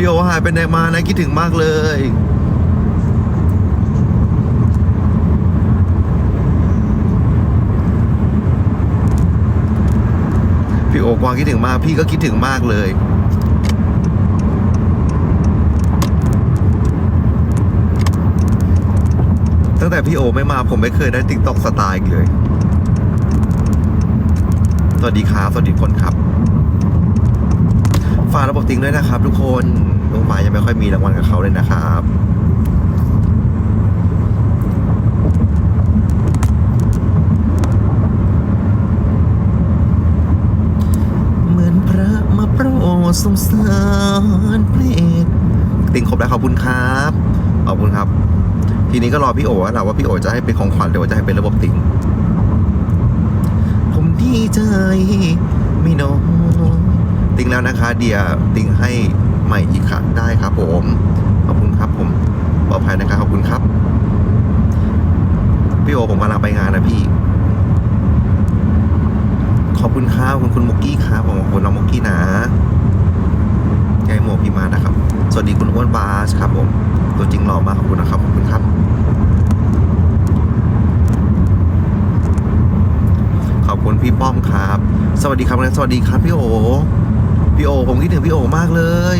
พี่โอหายไปไหนมานะคิดถึงมากเลยพี่โอกวางคิดถึงมาก พี่ก็คิดถึงมากเลย ตั้งแต่พี่โอไม่มาผมไม่เคยได้ติ๊กต็อกสไตล์เลย สวัสดีครับสวัสดีคนครับ ติงด้วยนะครับทุกคนลุงหมายังไม่ค่อยมีรางวัลกับเขาเลยนะครับเหมือนพระมาโปรดสงสารเพลงติ๊งครบแล้วขอบคุณครับ ขอบคุณครับ ทีนี้ก็รอพี่โอ๋แล้วว่าพี่โอ๋จะให้เป็นของขวัญหรือว่าจะให้เป็นระบบติง ผมดีใจไม่น้อย ติ๊งแล้วนะคะ เดียติ๊งให้ใหม่อีกครั้งได้ครับผมขอบคุณครับผมปลอดภัยนะครับขอบคุณครับ พี่โอผมกำลังไปงานนะพี่ ขอบคุณครับคุณคุณมุกกี้ครับผมขอบคุณน้องมุกกี้นะยายโมพี่มานะครับ สวัสดีคุณอ้วนบาสครับผม ตัวจริงหล่อมากขอบคุณนะครับขอบคุณครับ ขอบคุณพี่ป้อมครับ สวัสดีครับและสวัสดีครับพี่โอ พี่โอ ผมคิดถึงพี่โอมากเลย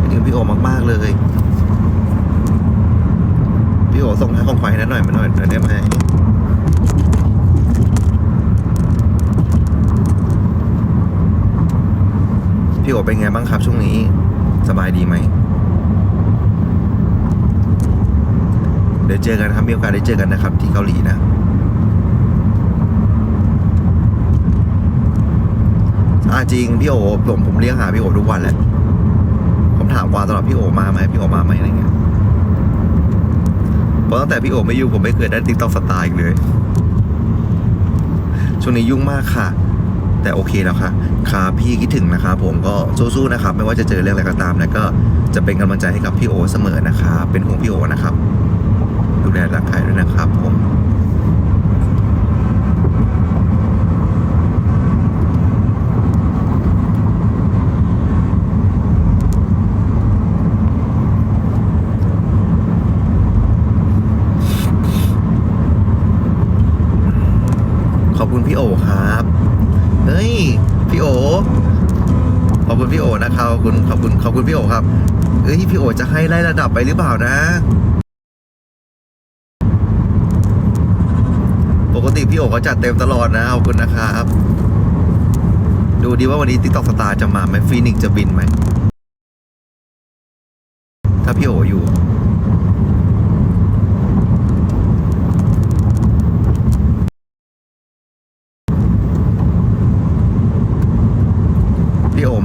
คิดถึงพี่โอมากๆเลย พี่โอส่งให้ของขวัญให้นั้นหน่อยมาหน่อยหน่อยได้ไหมพี่โอเป็นไงบ้างครับช่วงนี้ สบายดีไหม เดี๋ยวเจอกันครับ มีโอกาสได้เจอกันนะครับ ที่เกาหลีนะ อาจริงพี่โอผมผมเรียกหาพี่โอทุกวันแหละผมถามกวางตลอดพี่โอมาไหมพี่โอมาไหมอะไรเงี้ยเพราะตั้งแต่พี่โอไม่อยู่ผมไม่เคยได้ติ๊กต็อกสไตล์อีกเลยช่วงนี้ยุ่งมากค่ะ แต่โอเคแล้วค่ะครับพี่คิดถึงนะครับผมก็สู้ๆนะครับ ไม่ว่าจะเจอเรื่องอะไรก็ตามนะก็จะเป็นกำลังใจให้กับพี่โอเสมอนะครับเป็นห่วงพี่โอนะครับดูแลร่างกายด้วยนะครับผม ขอบคุณพี่โอครับ เฮ้ย พี่โอ ขอบคุณพี่โอนะครับขอบคุณขอบคุณขอบคุณพี่โอครับ เอ้ยพี่โอจะให้ไล่ระดับไปหรือเปล่านะ ปกติพี่โอเขาจัดเต็มตลอดนะ ขอบคุณนะครับ ดูดีว่าวันนี้ติ๊กต็อกสตาร์จะมาไหมฟีนิกซ์จะบินไหม ถ้าพี่โออยู่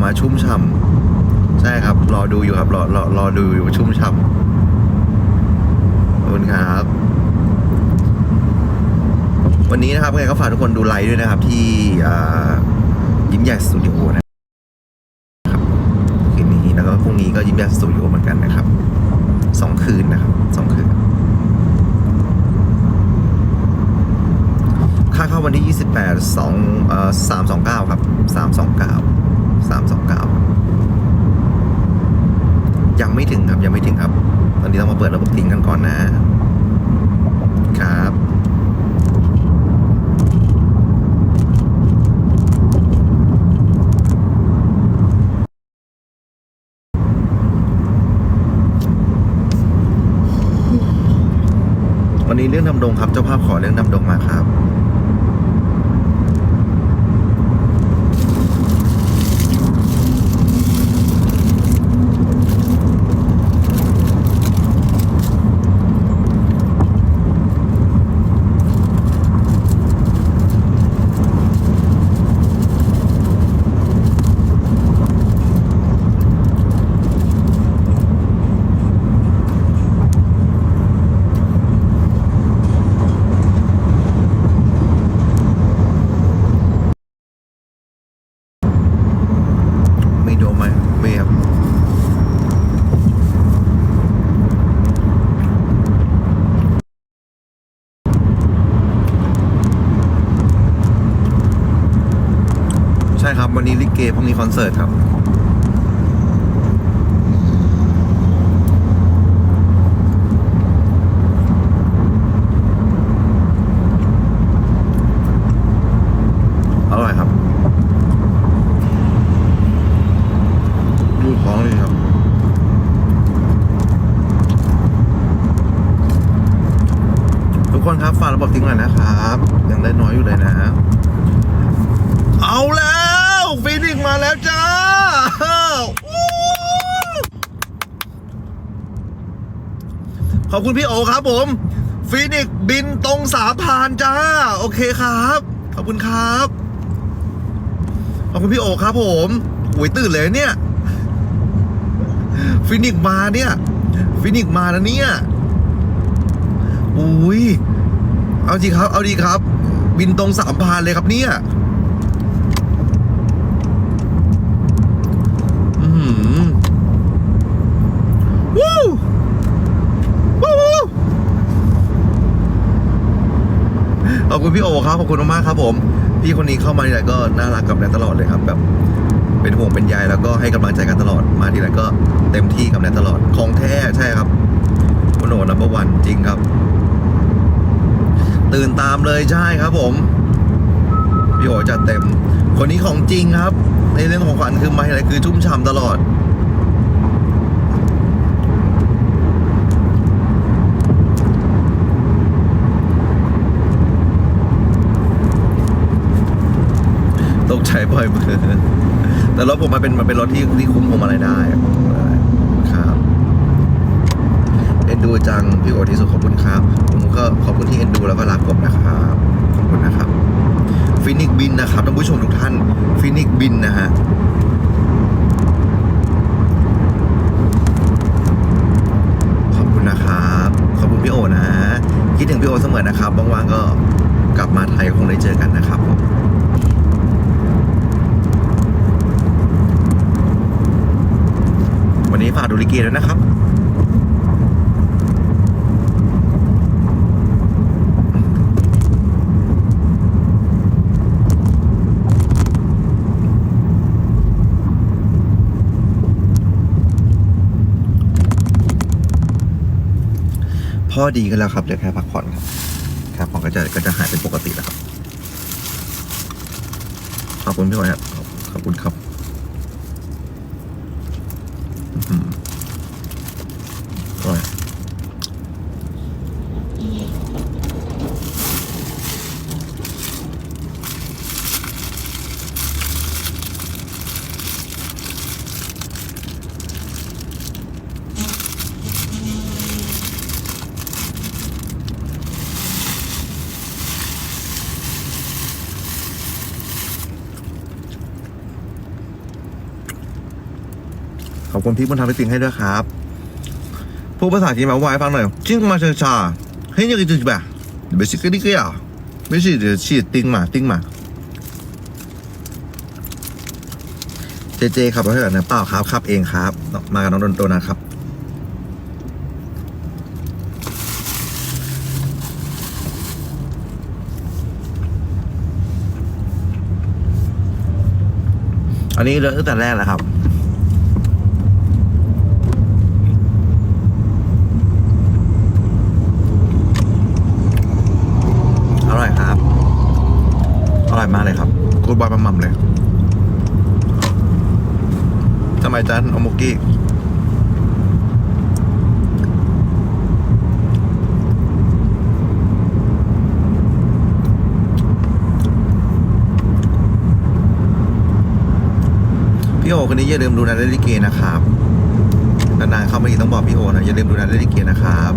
มาชุ่มฉ่ำใช่ครับ รอดูอยู่ครับ รอรอรอดูอยู่ชุ่มฉ่ำขอบคุณครับ วันนี้นะครับไงก็ฝากทุกคนดูไลฟ์ด้วยนะครับ ที่ยิ้มแย้มสตูดิโอนะครับคืนนี้แล้วก็พรุ่งนี้ก็ยิ้มแย้มสตูดิโอเหมือนกันนะครับสองคืนนะครับสองคืนค่าเข้าวันที่ 28 2เอ่อ329 ครับ 329 329 ยัง ไม่ถึงครับยังไม่ถึงครับ ตอนนี้ต้องมาเปิดระบบทิ้งกันก่อนนะครับวันนี้เรื่องดำดงครับ เจ้าภาพขอเรื่องดำดงมาครับ ครับ วันนี้ลิเกพรุ่งนี้คอนเสิร์ตครับอร่อยครับ ดูท้องเลยครับ ทุกคนครับฝากระบบทิ้งหน่อยนะครับ ยังได้น้อยอยู่เลยนะ เอาแล้ว ฟีนิกซ์มาแล้วจ้าขอบคุณพี่โอครับผมฟีนิกบินตรงสามพานจ้า โอเคครับ ขอบคุณครับ ขอบคุณพี่โอครับผมหวยตื่นเลยเนี่ยฟินิกมาเนี่ยฟินิกมาแล้วเนี่ยอุ้ยเอาดีครับ เอาดีครับ บินตรงสามพานเลยครับเนี่ย อือหือวู้วู้วู้ ขอบคุณพี่โอครับขอบคุณมากครับผม พี่คนนี้เข้ามาทีไรก็น่ารักกับแนนตลอดเลยครับแบบเป็นห่วงเป็นใยแล้วก็ให้กำลังใจกันตลอดมาทีไรก็เต็มที่กับแนนตลอดของแท้ใช่ครับคุณโอนับอร์วันจริงครับ ตื่นตามเลยใช่ครับผมพี่โอจัดเต็ม คนนี้ของจริงครับ ในเรื่องของขวัญคือมาทีไรคือชุ่มฉ่ำตลอด ตกใจบ่อยมือแต่รถผมมันเป็นมันเป็นรถที่ที่คุ้มพวงมาได้อะครับเอ็นดูจังพี่โอที่สุดขอบคุณครับผมก็ขอบคุณที่เอ็นดูแล้วก็รักผมนะครับขอบคุณนะครับฟินิกบินนะครับท่านผู้ชมทุกท่านฟินิกบินนะฮะขอบคุณนะครับขอบคุณพี่โอนะคิดถึงพี่โอเสมอนะครับว่างๆก็กลับมาไทยคงได้เจอกันนะครับผม นี้ฝากดูลิเกด้วยนะครับพ่อดีกันแล้วครับเหลือแค่พักผ่อนครับครับผมก็จะก็จะหายเป็นปกติแล้วครับ ขอบคุณพี่หอยครับ ขอบคุณครับ อื้ อบคุณพี่บุญธรรมที่ติงให้ด้วยครับพูดภาษาจีนมาว่าให้ฟังหน่อยจิ้งมาเชิงชาเฮ้ยยังไงจุดแบบไม่ใช่ก็นี่ก็อย่าไม่ใช่เดี๋ยวชีติ้งมาติ้งมาเจเจขับรถให้หน่อยนะเปล่าครับขับเองครับ มากับน้องโดนโตนะครับอันนี้เริ่มตั้งแต่แรกแล้วครับ อร่อยครับ อร่อยมากเลยครั บกูดบอยปั๊มๆเลยทำไมจันโอโมกิพี่โอคนนี้อย่าลืมดูนาเล่นลิเกนะครับนานๆเข้ามาอีกต้องบอกพี่โอนะอย่าลืมดูนาเล่นลิเกนะครับ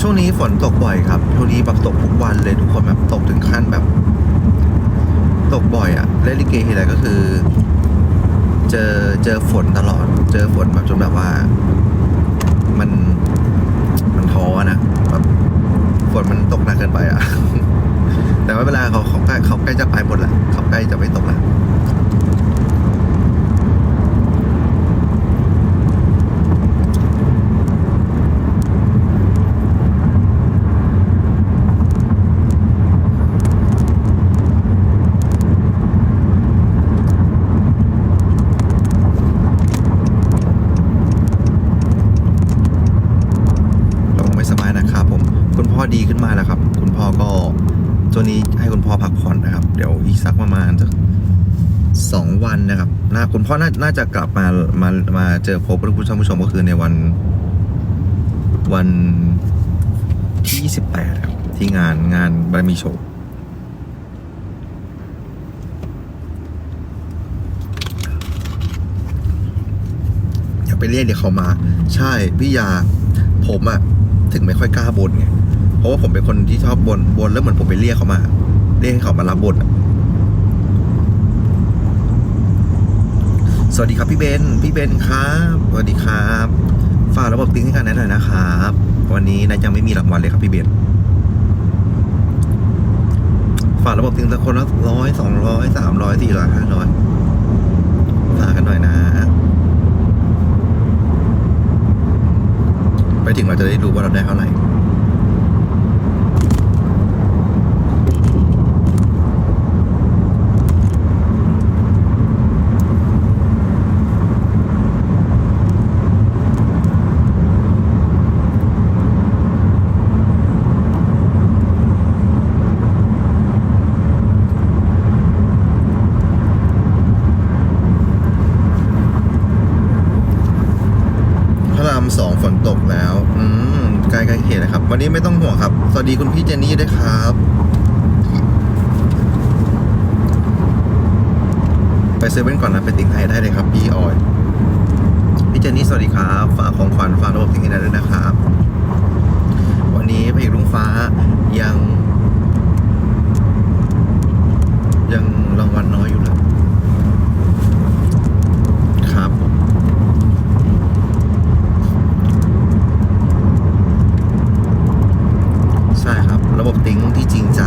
ช่วงนี้ฝนตกบ่อยครับช่วงนี้แบบตกทุกวันเลยทุกคนแบบตกถึงขั้นแบบ ตกบ่อยอะเล่นลิเกทีไรก็คือ เจอเจอฝนตลอด เจอฝนแบบจนแบบว่า มันมันท้อนะแบบฝนมันตกหนักเกินไปอะแต่ว่าเวลาเขาเขาใกล้เขาใกล้จะไปหมดละเขาใกล้จะไม่ตกละ พ่อดีขึ้นมาแล้วครับ คุณพ่อก็ช่วงนี้ให้คุณพ่อพักผ่อนนะครับ เดี๋ยวอีกสักประมาณสักสองวันนะ คุณพ่อน่านาจะกลับมามามาเจอพบผู้ชมผู้ชมก็คือในวัน วันที่28ครับ ที่งานงานบารมีโชว์อย่าไปเรียกเดี๋ยวเขามา ใช่พี่ยาผมอะถึงไม่ค่อยกล้าบนไง เพราะว่าผมเป็นคนที่ชอบบนบนแล้วเหมือนผมไปเรียกเขามา เรียกให้เขามารับบทอะ สวัสดีครับพี่เบน พี่เบนครับ สวัสดีครับ ฝากระบบติ๊งให้กันนะหน่อยนะครับ วันนี้นายยังไม่มีรางวัลเลยครับพี่เบน ฝากระบบติ๊งสักคนละร้อยสองร้อยสามร้อยสี่ร้อยห้าร้อยฝากกันหน่อยนะ ไปถึงเราจะได้รู้ว่าเราได้เท่าไหร่ พระรามสองฝนตกแล้ว อืมใกล้ๆเขตนะครับ วันนี้ไม่ต้องห่วงครับ สวัสดีคุณพี่ เจนนี่ด้วยครับ ไปเซเว่นก่อนนะไปติ๊งไฮได้เลยครับพี่ออยพี่เจนนี่สวัสดีครับ ฝากของขวัญฝากระบบติ๊งไฮได้ด้วยนะครับ วันนี้พระเอกลุงฟ้ายัง ยังรางวัลน้อยอยู่เลย ครับผม ใช่ ครับระบบติ้งที่จริง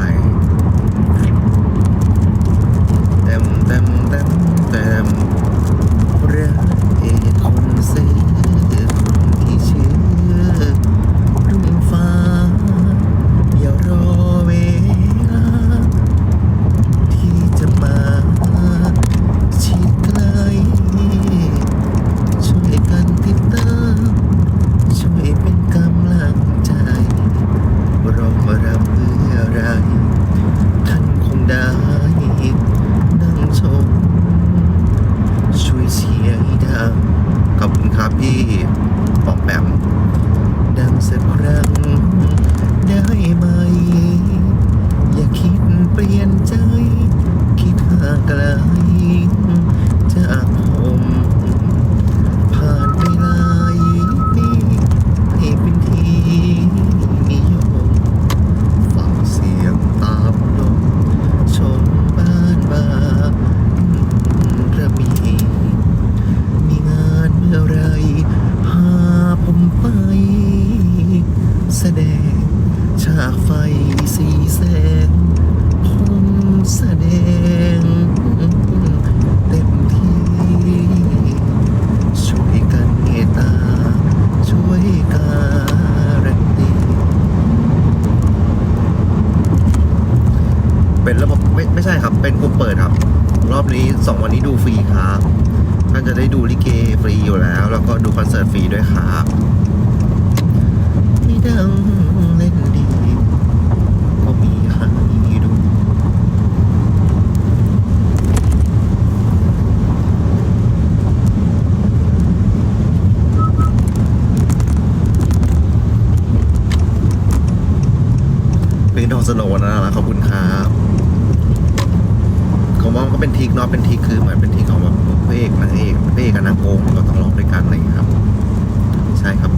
สองวันนี้ดูฟรีครับ ท่านจะได้ดูลิเกฟรีอยู่แล้ว แล้วก็ดูคอนเสิร์ตฟรีด้วยครับไม่ดังเล่นดีก็มีให้ดู เป็นดองสโนว์นะนะขอบคุณครับ ก็เป็นทีกเนาะเป็นทีคือเหมือนเป็นทีของแบบพระเอกนางเอกพระเอกกับนางโกงก็ต้องร้องด้วยกันอะไรอย่างเงี้ยครับ ใช่ครับ